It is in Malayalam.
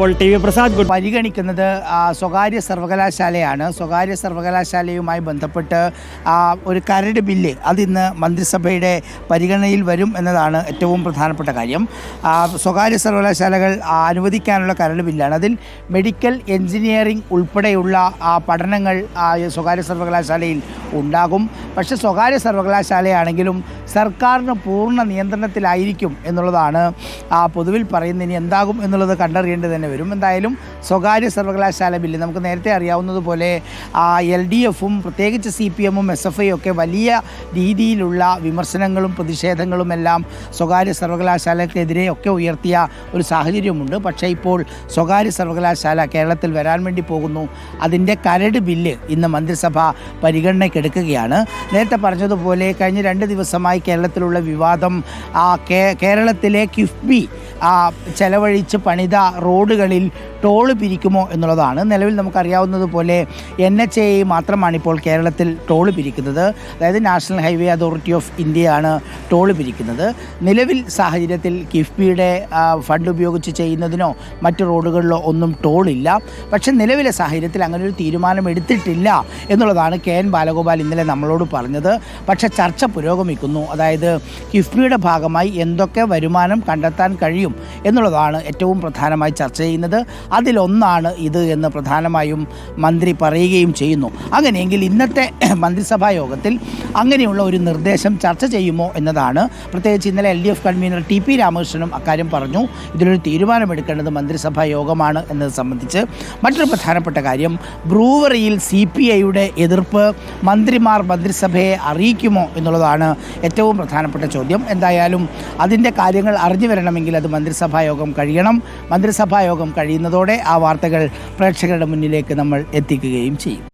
അപ്പോൾ ടി വി പ്രസാദ് പരിഗണിക്കുന്നത് സ്വകാര്യ സർവകലാശാലയാണ്. സ്വകാര്യ സർവകലാശാലയുമായി ബന്ധപ്പെട്ട് ഒരു കരട് ബില്ല് അതിന്ന് മന്ത്രിസഭയുടെ പരിഗണനയിൽ വരും എന്നതാണ് ഏറ്റവും പ്രധാനപ്പെട്ട കാര്യം. സ്വകാര്യ സർവകലാശാലകൾ അനുവദിക്കാനുള്ള കരട് ബില്ലാണ്. അതിൽ മെഡിക്കൽ എഞ്ചിനീയറിംഗ് ഉൾപ്പെടെയുള്ള പഠനങ്ങൾ സ്വകാര്യ സർവകലാശാലയിൽ ഉണ്ടാകും. പക്ഷെ സ്വകാര്യ സർവകലാശാലയാണെങ്കിലും സർക്കാരിന് പൂർണ നിയന്ത്രണത്തിലായിരിക്കും എന്നുള്ളതാണ് പൊതുവിൽ പറയുന്നത്. എന്താകും എന്നുള്ളത് കണ്ടറിയേണ്ടത് തന്നെ വരും എന്തായാലും. സ്വകാര്യ സർവകലാശാല ബില്ല്. നമുക്ക് നേരത്തെ അറിയാവുന്നതുപോലെ എൽ ഡി എഫും പ്രത്യേകിച്ച് സി പി എമ്മും എസ് എഫ് ഐ ഒക്കെ വലിയ രീതിയിലുള്ള വിമർശനങ്ങളും പ്രതിഷേധങ്ങളും എല്ലാം സ്വകാര്യ സർവകലാശാലക്കെതിരെ ഒക്കെ ഉയർത്തിയ ഒരു സാഹചര്യമുണ്ട്. പക്ഷേ ഇപ്പോൾ സ്വകാര്യ സർവകലാശാല കേരളത്തിൽ വരാൻ വേണ്ടി പോകുന്നു. അതിന്റെ കരട് ബില്ല് ഇന്ന് മന്ത്രിസഭ പരിഗണനയ്ക്കെടുക്കുകയാണ്. നേരത്തെ പറഞ്ഞതുപോലെ കഴിഞ്ഞ രണ്ട് ദിവസമായി കേരളത്തിലുള്ള വിവാദം കേരളത്തിലെ കിഫ്ബി ചെലവഴിച്ച് പണിത റോഡുകളിൽ ടോൾ പിരിക്കുമോ എന്നുള്ളതാണ് നിലവിൽ നമുക്കറിയാവുന്നതുപോലെ എൻ എച്ച് എ മാത്രമാണ് ഇപ്പോൾ കേരളത്തിൽ ടോൾ പിരിക്കുന്നത്. അതായത് നാഷണൽ ഹൈവേ അതോറിറ്റി ഓഫ് ഇന്ത്യയാണ് ടോൾ പിരിക്കുന്നത്. നിലവിൽ സാഹചര്യത്തിൽ കിഫ്ബിയുടെ ഫണ്ട് ഉപയോഗിച്ച് ചെയ്യുന്നതിനോ മറ്റ് റോഡുകളിലോ ഒന്നും ടോളില്ല പക്ഷേ നിലവിലെ സാഹചര്യത്തിൽ അങ്ങനെ ഒരു തീരുമാനം എടുത്തിട്ടില്ല എന്നുള്ളതാണ് കെ എൻ ബാലഗോപാൽ ഇന്നലെ നമ്മളോട് പറഞ്ഞത്. പക്ഷേ ചർച്ച പുരോഗമിക്കുന്നു. അതായത് കിഫ്ബിയുടെ ഭാഗമായി എന്തൊക്കെ വരുമാനം കണ്ടെത്താൻ കഴിയും എന്നുള്ളതാണ് ഏറ്റവും പ്രധാനമായി ചർച്ച ചെയ്യുന്നത്. അതിലൊന്നാണ് ഇത് എന്ന് പ്രധാനമായും മന്ത്രി പറയുകയും ചെയ്യുന്നു. അങ്ങനെയെങ്കിൽ ഇന്നത്തെ മന്ത്രിസഭാ യോഗത്തിൽ അങ്ങനെയുള്ള ഒരു നിർദ്ദേശം ചർച്ച ചെയ്യുമോ എന്നതാണ്. പ്രത്യേകിച്ച് ഇന്നലെ L D F convener T P രാമകൃഷ്ണനും അക്കാര്യം പറഞ്ഞു. ഇതിലൊരു തീരുമാനമെടുക്കേണ്ടത് മന്ത്രിസഭാ യോഗമാണ് എന്നത് സംബന്ധിച്ച്. മറ്റൊരു പ്രധാനപ്പെട്ട കാര്യം ബ്രൂവറിയിൽ സി പി ഐയുടെ എതിർപ്പ് മന്ത്രിമാർ മന്ത്രിസഭയെ അറിയിക്കുമോ എന്നുള്ളതാണ് ഏറ്റവും പ്രധാനപ്പെട്ട ചോദ്യം. എന്തായാലും അതിന്റെ കാര്യങ്ങൾ അറിഞ്ഞു വരണമെങ്കിൽ അത് മന്ത്രിസഭാ യോഗം കഴിയണം. മന്ത്രിസഭാ യോഗം കഴിയുന്നതോടെ ആ വാർത്തകൾ പ്രേക്ഷകരുടെ മുന്നിലേക്ക് നമ്മൾ എത്തിക്കുകയും ചെയ്യും.